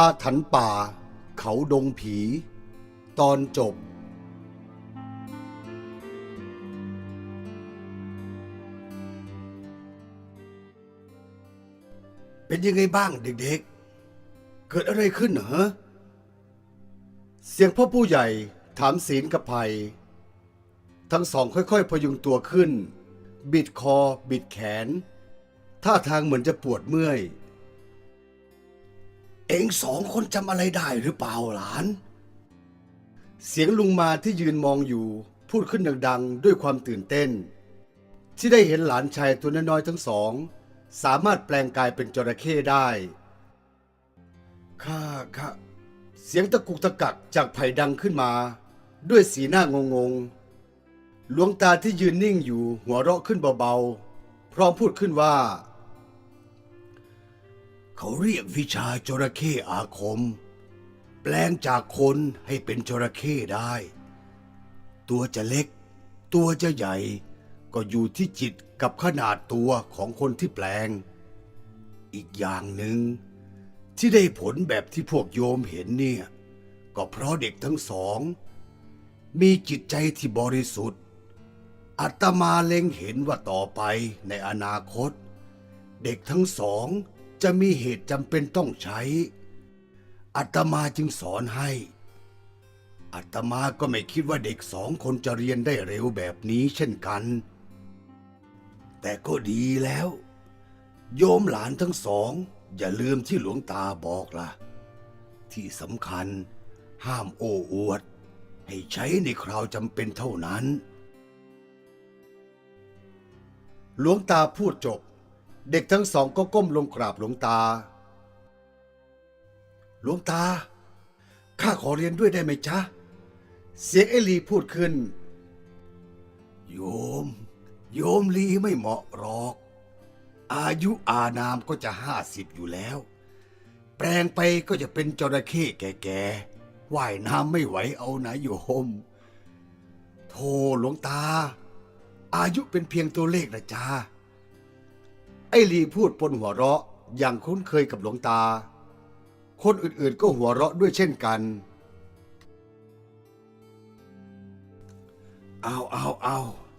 อาถรรพ์ป่า เขาดงผี ตอนจบ เป็นยังไงบ้างเด็กๆ เกิดอะไรขึ้นเหรอ เสียงพ่อผู้ใหญ่ถามศีลกับภัย ทั้งสองค่อยๆ พยุงตัวขึ้น บิดคอ บิดแขน ท่าทางเหมือนจะปวดเมื่อย เองสองคนจำอะไรได้หรือเปล่าหลาน เสียงลุงมาที่ยืนมองอยู่ พูดขึ้นดังๆ ด้วยความตื่นเต้น ที่ได้เห็นหลานชายตัวน้อยๆทั้งสอง สามารถแปลงกายเป็นจระเข้ได้ ข้าข้าเสียงตะกุกตะกักจากไผ่ดังขึ้นมา ด้วยสีหน้างงงๆหลวงตาที่ยืนนิ่งอยู่หัวเราะขึ้นเบาๆ พร้อมพูดขึ้นว่า เขาเรียกวิชาจระเข้อาคม แปลงจากคนให้เป็นจระเข้ได้ ตัวจะเล็ก ตัวจะใหญ่ ก็อยู่ที่จิตกับขนาดตัวของคนที่แปลง อีกอย่างหนึ่งที่ได้ผลแบบที่พวกโยมเห็นเนี่ย ก็เพราะเด็กทั้งสอง มีจิตใจที่บริสุทธิ์อาตมาเล็งเห็นว่าต่อไปในอนาคต เด็กทั้งสอง จะมีเหตุจำเป็นต้องใช้อาตมาจึงสอนให้อาตมาก็ไม่คิดว่าเด็กสองคนจะเรียนได้เร็วแบบนี้เช่นกัน แต่ก็ดีแล้ว โยมหลานทั้งสอง อย่าลืมที่หลวงตาบอกล่ะ ที่สำคัญ ห้ามโอ้อวด ให้ใช้ในคราวจำเป็นเท่านั้น หลวงตาพูดจบ เด็กทั้งสองก็ก้มลงกราบหลวงตา หลวงตา ข้าขอเรียนด้วยได้ไหมจ๊ะ เสียงเอลีพูดขึ้น โยม โยมลีไม่เหมาะหรอก อายุอานามก็จะห้าสิบอยู่แล้ว แปลงไปก็จะเป็นจระเข้แก่ๆ ว่ายน้ำไม่ไหวเอานะโยมโธ่หลวงตา อายุเป็นเพียงตัวเลขนะจ๊ะ ไอ้ลีพูดปนหัวเราะอย่างคุ้นเคยกับหลวงตา คนอื่นๆก็หัวเราะด้วยเช่นกันเอาเอาเอา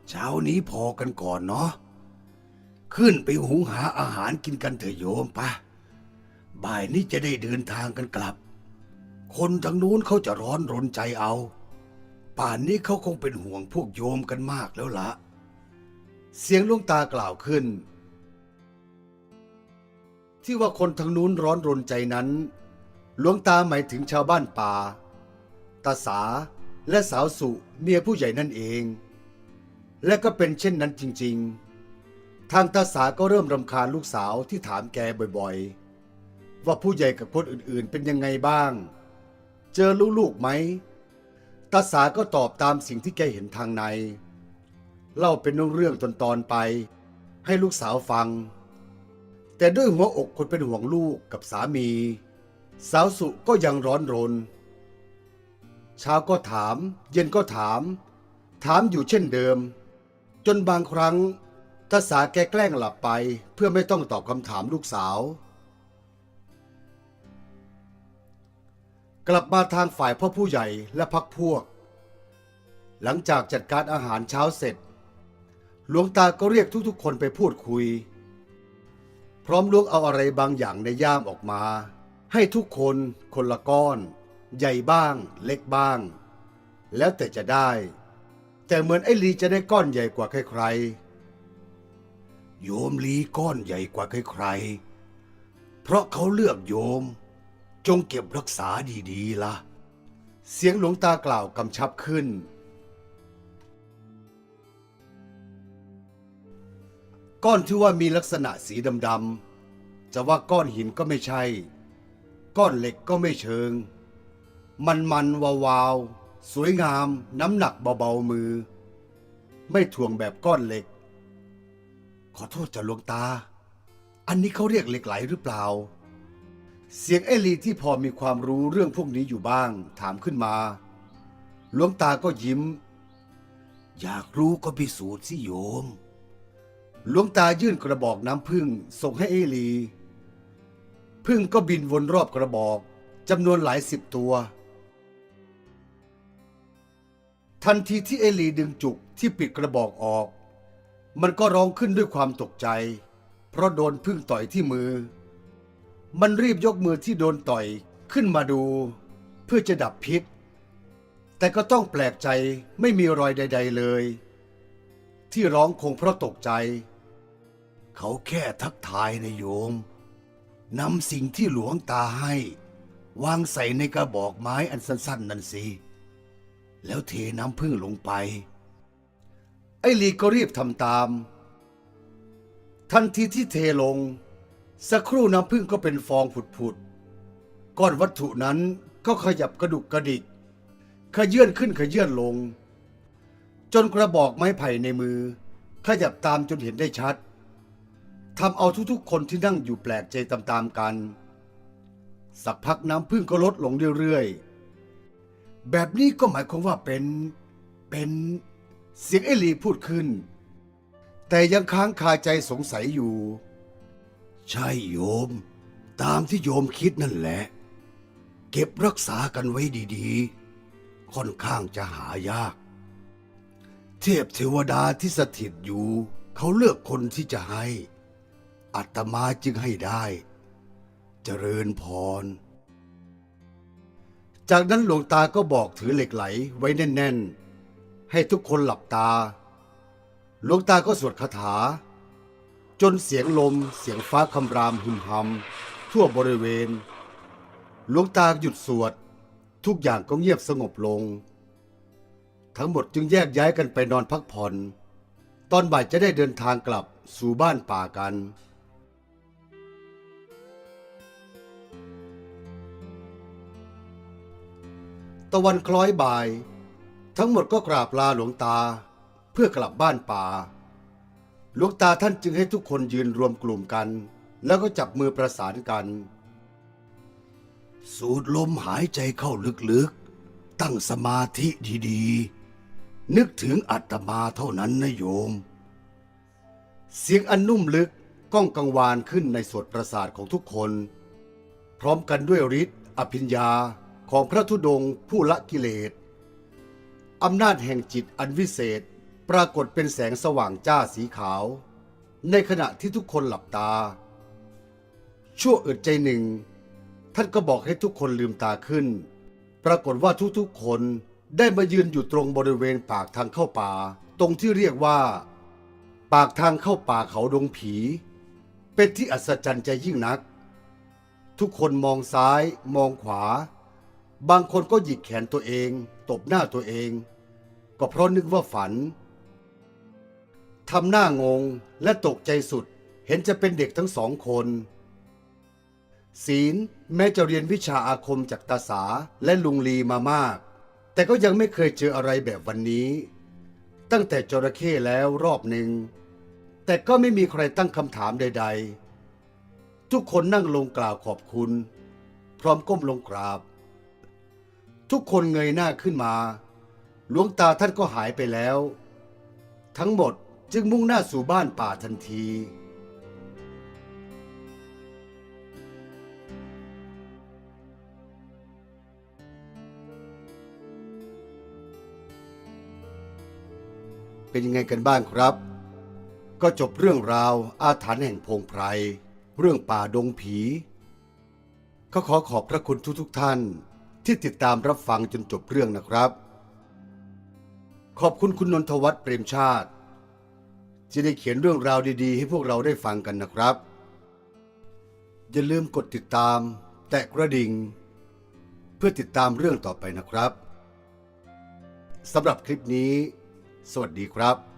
เช้านี้พอกันก่อนเนาะขึ้นไปหุงหาอาหารกินกันเถอะโยมปะบ่ายนี้จะได้เดินทางกันกลับ คนทางนู้นเขาจะร้อนรนใจเอา ป่านนี้เขาคงเป็นห่วงพวกโยมกันมากแล้วละ เสียงหลุงตากล่าวขึ้น ที่ว่าคนทางนู้นร้อนรนใจนั้นหลวงตาหมายถึงชาวบ้านป่า ตาสาและสาวสุเมียผู้ใหญ่นั่นเอง และก็เป็นเช่นนั้นจริง ๆ ทางตาสาก็เริ่มรำคาญลูกสาวที่ถามแกบ่อยๆ ว่าผู้ใหญ่กับคนอื่นๆเป็นยังไงบ้าง เจอลูกๆไหมตาสาก็ตอบตามสิ่งที่แกเห็นทางใน เล่าเป็นเรื่องๆตอนๆไป ให้ลูกสาวฟัง แต่ด้วยหัวอกคนเป็นห่วงลูกกับสามี สาวสุก็ยังร้อนรน เช้าก็ถาม เย็นก็ถาม ถามอยู่เช่นเดิม จนบางครั้งตาสาแกแกล้งหลับไปเพื่อไม่ต้องตอบคำถามลูกสาว กลับมาทางฝ่ายพ่อผู้ใหญ่และพักพวก หลังจากจัดการอาหารเช้าเสร็จ หลวงตาก็เรียกทุกๆ คนไปพูดคุย พร้อมล้วงเอาอะไรบางอย่างในย่ามออกมา ให้ทุกคนคนละก้อน ใหญ่บ้างเล็กบ้าง แล้วแต่จะได้ แต่เหมือนไอ้ลีจะได้ก้อนใหญ่กว่าใครๆโยมลีก้อนใหญ่กว่าใครๆเพราะเขาเลือกโยม จงเก็บรักษาดีๆล่ะ เสียงหลวงตากล่าวกำชับขึ้นก้อนที่ว่ามีลักษณะสีดำๆ จะว่าก้อนหินก็ไม่ใช่ ก้อนเหล็กก็ไม่เชิง มันมันวาวาวสวยงามน้ำหนักเบาๆมือ ไม่ถ่วงแบบก้อนเหล็ก ขอโทษจ้ะหลวงตา อันนี้เขาเรียกเหล็กไหลหรือเปล่า เสียงเอลีที่พอมีความรู้เรื่องพวกนี้อยู่บ้าง ถามขึ้นมาหลวงตาก็ยิ้ม อยากรู้ก็พิสูจน์สิโยมหลวงตายื่นกระบอกน้ำพึ่งส่งให้เอลี พึ่งก็บินวนรอบกระบอกจำนวนหลายสิบตัว ทันทีที่เอลีดึงจุกที่ปิดกระบอกออก มันก็ร้องขึ้นด้วยความตกใจ เพราะโดนพึ่งต่อยที่มือ มันรีบยกมือที่โดนต่อยขึ้นมาดู เพื่อจะดับพิษ แต่ก็ต้องแปลกใจไม่มีรอยใด ๆเลย ที่ร้องคงเพราะตกใจ เขาแค่ทักทายนะโยม นำสิ่งที่หลวงตาให้ วางใส่ในกระบอกไม้อันสั้น ๆ นั่นสิ แล้วเทน้ำพึ่งลงไป ไอ้ลีก็รีบทำตาม ทันทีที่เทลง สักครู่น้ำพึ่งก็เป็นฟองผุดๆก้อนวัตถุนั้นก็ขยับกระดุกกระดิก ขยื่นขึ้นขยื่นลง จนกระบอกไม้ไผ่ในมือ ขยับตามจนเห็นได้ชัด ทำเอาทุกๆ คนที่นั่งอยู่แปลกใจตามๆกัน สักพักน้ำพึ่งก็ลดลงเรื่อยๆ แบบนี้ก็หมายความว่าเป็นเป็นเสียงเอลีพูดขึ้น แต่ยังค้างคาใจสงสัยอยู่ ใช่โยม ตามที่โยมคิดนั่นแหละ เก็บรักษากันไว้ดีๆ ค่อนข้างจะหายาก เทพเทวดาที่สถิตอยู่ เขาเลือกคนที่จะให้ อัตมาจึงให้ได้ เจริญพร จากนั้นหลวงตาก็บอกถือเหล็กไหลไว้แน่น ๆ ให้ทุกคนหลับตา หลวงตาก็สวดคาถา จนเสียงลมเสียงฟ้าคำรามหึมหำทั่วบริเวณ หลวงตาหยุดสวด ทุกอย่างก็เงียบสงบลง ทั้งหมดจึงแยกย้ายกันไปนอนพักผ่อน ตอนบ่ายจะได้เดินทางกลับสู่บ้านป่ากัน ตะวันคล้อยบ่าย ทั้งหมดก็กราบลาหลวงตาเพื่อกลับบ้านป่า หลวงตาท่านจึงให้ทุกคนยืนรวมกลุ่มกัน แล้วก็จับมือประสานกัน สูดลมหายใจเข้าลึกๆ ตั้งสมาธิดีๆ นึกถึงอัตมาเท่านั้นนะโยม เสียงอันนุ่มลึกก้องกังวานขึ้นในสวดประสาทของทุกคน พร้อมกันด้วยฤทธิ์อภิญญา ของพระธุดงค์ผู้ละกิเลสอำนาจแห่งจิตอันวิเศษปรากฏเป็นแสงสว่างจ้าสีขาว ในขณะที่ทุกคนหลับตา ชั่วอึดใจหนึ่ง ท่านก็บอกให้ทุกคนลืมตาขึ้น ปรากฏว่าทุกๆคนได้มายืนอยู่ตรงบริเวณปากทางเข้าป่า ตรงที่เรียกว่า ปากทางเข้าป่าเขาดงผี เป็นที่อัศจรรย์ใจยิ่งนัก ทุกคนมองซ้ายมองขวา บางคนก็หยิกแขนตัวเอง ตบหน้าตัวเอง ก็เพราะนึกว่าฝันทำหน้างงและตกใจสุดเห็นจะเป็นเด็กทั้งสองคน ศีลแม้จะเรียนวิชาอาคมจากตาสาและลุงลีมามาก แต่ก็ยังไม่เคยเจออะไรแบบวันนี้ ตั้งแต่จระเข้แล้วรอบหนึ่ง แต่ก็ไม่มีใครตั้งคำถามใด ๆ ทุกคนนั่งลงกล่าวขอบคุณ พร้อมก้มลงกราบ ทุกคนเงยหน้าขึ้นมา หลวงตาท่านก็หายไปแล้ว ทั้งหมดจึงมุ่งหน้าสู่บ้านป่าทันที เป็นยังไงกันบ้างครับ ก็จบเรื่องราวอาถรรพ์แห่งพงไพร เรื่องป่าดงผี ก็ขอขอบพระคุณทุกๆทท่าน ที่ติดตามรับฟังจนจบเรื่องนะครับ ขอบคุณคุณนนทวัฒน์เปรมชาติ ที่ได้เขียนเรื่องราวดีๆ ให้พวกเราได้ฟังกันนะครับ อย่าลืมกดติดตาม แตะกระดิ่ง เพื่อติดตามเรื่องต่อไปนะครับสำหรับคลิปนี้ สวัสดีครับ